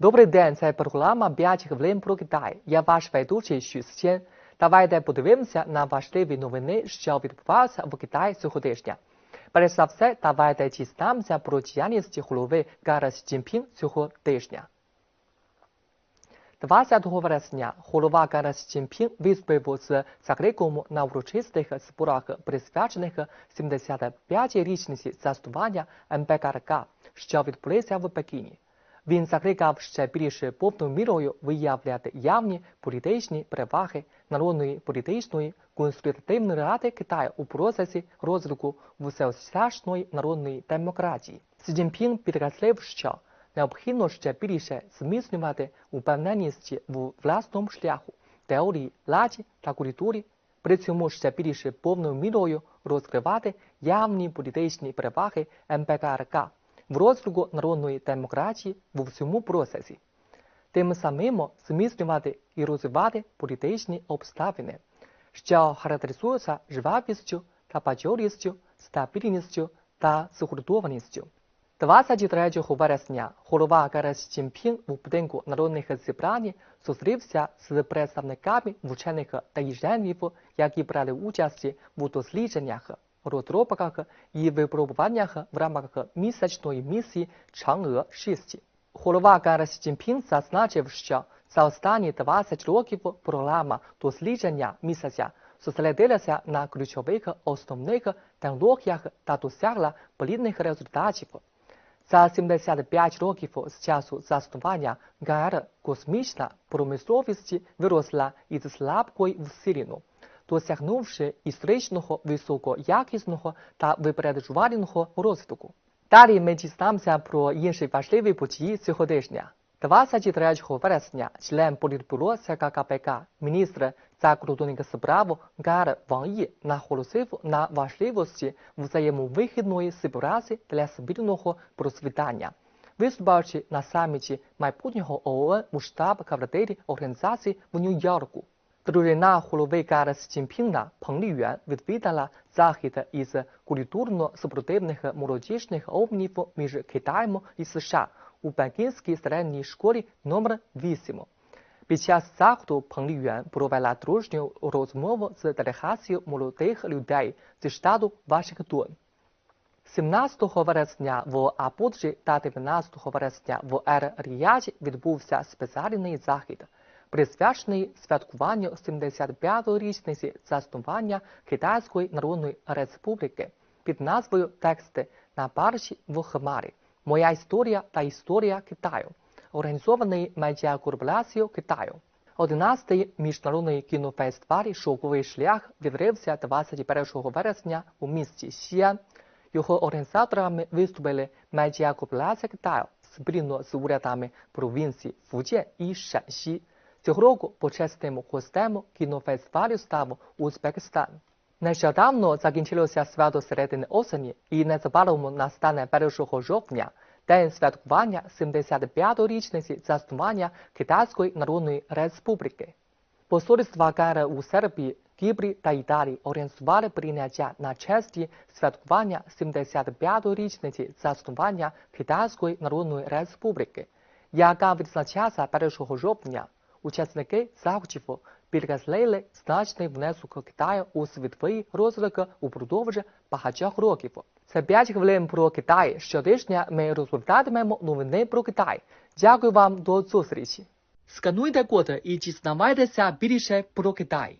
Добрий день, це програма 5 хвилин про Китай. Я ваш ведучий Шю Счен. Давайте подивимося на важливі новини, що відбуваються в Китаї цього тижня. За все, давайте дізнаємося про діяльність голови Гара Цзіньпін цього тижня. 20 вересня голова Гара Цзіньпін виступив з закликом на урочистих зборах, присвячених 75-й річниці заснування МПКРК, що відбулися в Пекіні. Він закликав ще більше повною мірою виявляти явні політичні переваги народної політичної консультативної ради Китаю у процесі розвитку всеосяжної народної демократії. Сі Цзіньпін підкреслив, що необхідно ще більше зміцнювати упевненість у власному шляху, теорії, ладі та культурі, при цьому ще більше повною мірою розкривати явні політичні переваги МПКРК в розвитку народної демократії в всьому процесі, тим самим зміцнювати і розвивати політичні обставини, що характеризуються жвавістю та бадьорістю, стабільністю та згуртованістю. 23 вересня голова КРС Цзіньпін у будинку народних зібрань зустрівся з представниками вчених та інженерів, які брали участь у дослідженнях розробках і випробуваннях в рамках місячної місії Чанг'е-6. Голова КРС Цзіньпін зазначив, що за останні 20 років програма дослідження місяця зосередилася на ключових основних технологіях та досягла плідних результатів. За 75 років з часу заснування ГР космічна промисловість виросла із слабкої в досягнувши історичного високоякісного та випереджувального розвитку. Далі ми дізнаємося про інші важливі події цього тижня. 23 вересня член політбюро КПК, міністр закордонних справ Гар Ван Є наголосив на важливості взаємовихідної співпраці для спільного просвітання. Виступаючи на саміті майбутнього ООН у штаб-квартирі організації в Нью-Йорку. Голови КРС Цзіньпіна Пeng відвідала захід із культурно-супротивних молодіжних обмінів між Китаєм і США у Пекінській середній школі номер 8 Під час заходу Пeng Ліюан провела дружню розмову з делегацією молодих людей зі штату Вашингтон. 17 вересня в Абуджі та 19 вересня в Ер-Ріяді відбувся спеціальний захід – присвячений святкуванню 75-ї річниці заснування Китайської Народної Республіки під назвою Тексти на баржі в Хмарі. Моя історія та історія Китаю, організований медіакорпорацією Китаю. 11-й міжнародний кінофестиваль Шовковий шлях відрився 21 вересня у місті Сіан. Його організаторами виступили медіакорпорація Китаю спільно з урядами провінцій Фуджен і Шанші. Цього року почесним гостем кінофестивалю став Узбекистан. Нещодавно закінчилося свято середини осені і незабаром настане 1 жовтня, день святкування 75-ї річниці заснування Китайської Народної Республіки. Посольства КР у Сербії, Кіпрі та Італії організували прийняття на честі святкування 75-ї річниці заснування Китайської Народної Республіки, яка відзначається 1 жовтня. Учасники заходів підкреслили значний внесок Китаю у світовий розвиток упродовж багатьох років. Це 5 хвилин про Китай. Щотижня ми розповідатимемо новини про Китай. Дякую вам до зустрічі. Скануйте код і дізнавайтеся більше про Китай.